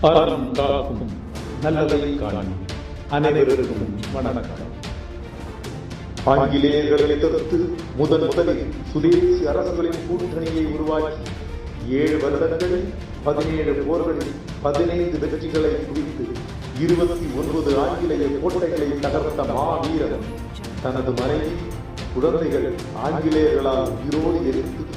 அறம் காக்கும் நல்லதை காணும். அனைவருக்கும் வணக்கம். ஆங்கிலேயர்களை எதிர்த்து முதன் முதலில் சுதேசி அரசுகளின் கூட்டணியை உருவாக்கி ஏழு வருடங்களில் பதினேழு போர்களில் பதினைந்து வெற்றிகளை குவித்து இருபத்தி ஒன்பது ஆங்கிலேய கோட்டைகளை தகர்த்த மாவீரன் தனது மனைவி குழந்தைகள் ஆங்கிலேயர்களால் உயிரோடு எரித்து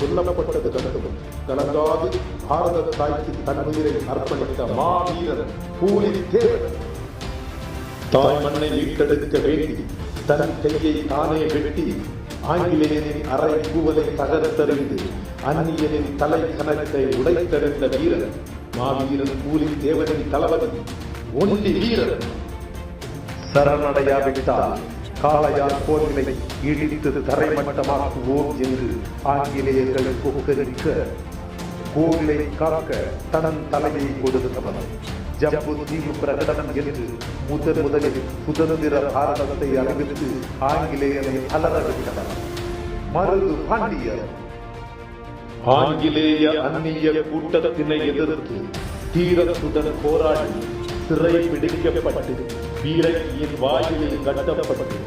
கொல்லப்பட்டது கண்டதும் கலங்காது பாரத தாய்க்கு தன் உயிரை அர்ப்பணித்த மாவீரன் பூலித்தேவன் தாய் மண்ணை மீட்டெடுக்க வேண்டி தன் கையை தானே வெட்டி ஆங்கிலேயனின் அரை கூவலை தகர்த்தறிந்து அந்நியனின் தலை கணக்கை உடைத்தறிந்த வீரர் மாவீரன் கூலி தேவனின் தளபதி ஒன்றி வீரர். சரணடையாவிட்டால் காளையால் கோவிலை இடித்து தரைமட்டமாக்குவோம் என்று ஆங்கிலேயர்கள் கொக்கரிக்க கோவிலை காக்க தனன் தலையை கொடுத்தவன் ஜம்பு தீவு பிரகடனம் என்று முதன் முதலில் சுதந்திர பாரதத்தை அறிவித்து ஆங்கிலேயரை அலறவிட்டனர். மருது பாண்டியர் ஆங்கிலேய அந்நிய கூட்டத்தினை எதிர்த்து தீரத்துடன் போராடி சிறை பிடிக்கப்பட்டு வீரகியின் வாயிலில் கட்டப்பட்டு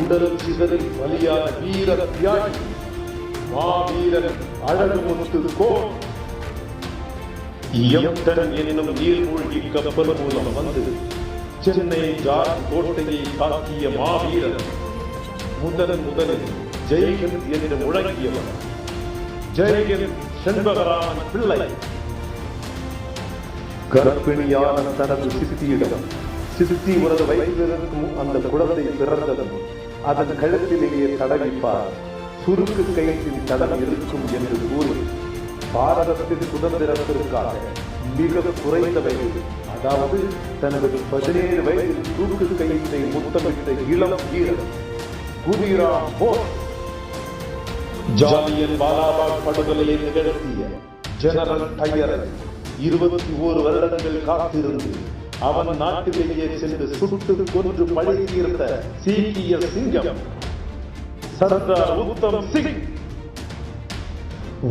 உடல் சிதறில் வலியான வீர தியாகி மாவீரன் அழகு முத்து கோ எம்டன் என்னும் நீர்மூழ்கி கப்பல் மூலம் வந்து சென்னை ஜார் கோட்டையை தாக்கிய மாவீரன் முதன் முதலில் ஜெய்ஹிந்த் என்று முழங்கியவர் ஜெய்ஹிந்த் செண்பகராமன் பிள்ளை. கர்ப்பிணியான தனது சித்தியிடம் சித்தி உனது வயிற்றிலிருக்கும் அந்த குழந்தை பிறந்ததும் அதன் கழுத்திலேயே தடவிப்பார். சுருக்கு கயிற்றின் தடம் இருக்கும் என்று கூறி பாரதத்தின் சுதந்திரத்திற்காக மிக குறைந்த வயது அதாவது தனது பதினேழு வயதில் சுருக்கு கயிற்றை முத்தமிட்ட இளம் வீரர் குதிராம் போஸ். ஜாலியன் பாலாபாக் படுகொலையை நிகழ்த்திய ஜெனரல் டயரை இருபத்தி ஓரு வருடங்கள் காத்திருந்து அவன் நாட்டிலேயே சென்று சுட்டு கொன்று பழி தீர்த்த சீக்கிய சிங்கம். சர்தார் உத்தம் சிங்.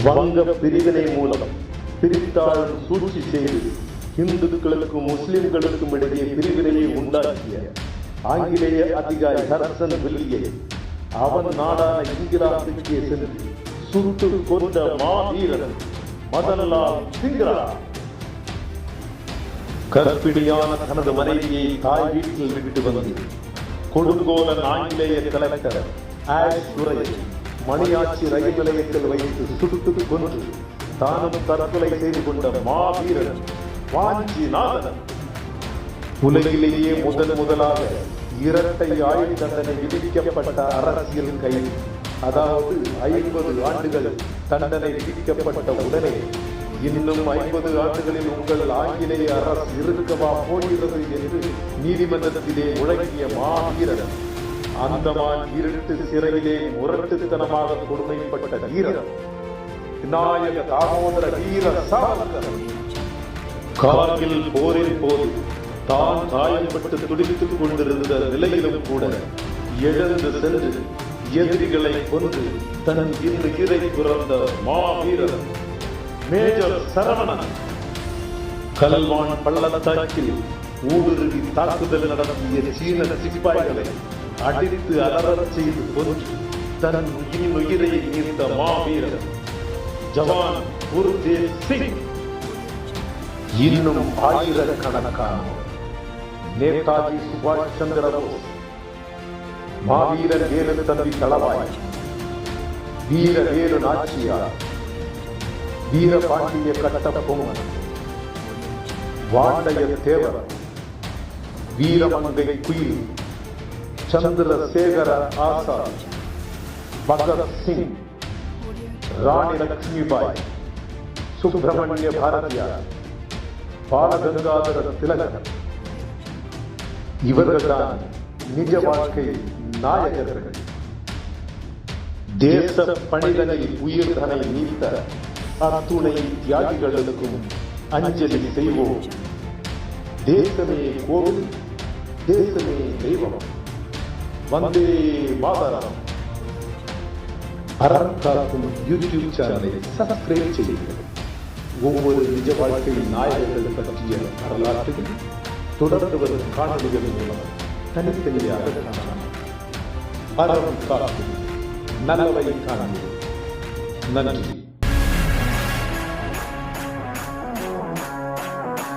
வங்க பிரிவினை மூலம் பிரித்தாளும் சூழ்ச்சி செய்து இந்துக்களுக்கும் முஸ்லிம்களுக்கும் இடையே பிரிவினையை உண்டாக்கிய ஆங்கிலேய அதிகாரி ஹரசன் வில்லியை அவன் நாடான இங்கிலாந்துக்கே சென்று சுட்டு கொண்ட மாவீரன் மதன்லால் சிங்கரா. கர்ப்பிணியான தனது மனைவியை தாய் வீட்டில் விட்டு வந்து கொடுங்கோலன் ஆங்கிலேய கலெக்டர் ஆஷ் துரை மணியாட்சி ரயில் நிலையத்தில் வைத்து சுட்டு கொன்று தானும் தற்கொலை செய்து கொண்ட மாவீரன் வாஞ்சிநாதன். உலகிலேயே முதன் முதலாக இரட்டை ஆயுள் தண்டனை விதிக்கப்பட்ட அரசியல் கைது. அதாவது ஐம்பது ஆண்டுகள் தண்டனை விதிக்கப்பட்ட உடனே இன்னும் ஐம்பது ஆண்டுகளில் உங்கள் ஆங்கிலேய அரசு இருக்கவா போகிறது என்று நீதிமன்றத்திலே முழங்கிய மாவீரன் அந்தமான் இருட்டு சிறையிலே முரட்டுத்தனமாக கொடுமைப்பட்ட வீரன் விநாயக தாமோதர வீர சாவர்கர் கார்கில் போரின் போது தான் காயப்பட்டு துடித்துக் கொண்டிருந்த நிலையிலும் கூட எழுந்து சென்று எதிரிகளை கொன்று தன் இன்று இறை துறந்த மாவீரர் மேஜர் சரவணன். கல்வான் பள்ளத்தாக்கில் ஊடுருவி தாக்குதல் நடத்திய சீன சிப்பாய்களை அடித்து அலறச் செய்து கொன்று தன் இன்னுயிரை நீர்த்த மாவீரர் ஜவான் குருதேவ் சிங். இன்னும் ஆயிரக்கணக்கான நேதாஜி சுபாஷ் சந்திர போஸ் மாவீரர் வேலு தம்பி தளவாய் வீர வேலு நாச்சியார் வீரபாண்டிய கட்ட பொம்மன் வாண்டைய தேவர் வீரமங்கை குயில் சந்திரசேகர ஆசாத் பகத் சிங் ராணி லட்சுமிபாய் சுப்பிரமணிய பாரதியார் பாலகங்காதர திலகர் இவர்கள்தான் நிஜ வாழ்க்கை நாயகர்கள் தேச பணிதனில் உயிர்தனை நீத்த அத்துணை தியாகிகளுக்கும் அஞ்சலி செய்வோம். தேசமே கோவில் தேசமே தெய்வம். வந்தே மாதரம். அறம் காக்கும் யூடியூப் சேனலை சப்ஸ்கிரைப் செய்யுங்கள். ஒவ்வொரு நிஜ வாழ்க்கை நாயகர்கள் பற்றிய வரலாற்றுகள் தொடர்ந்து வரும் காணொலிகள் மூலம் தனித்தனியாக காணலாம். அறம் காக்கும் நல்லவை காண்போம் நன்றி.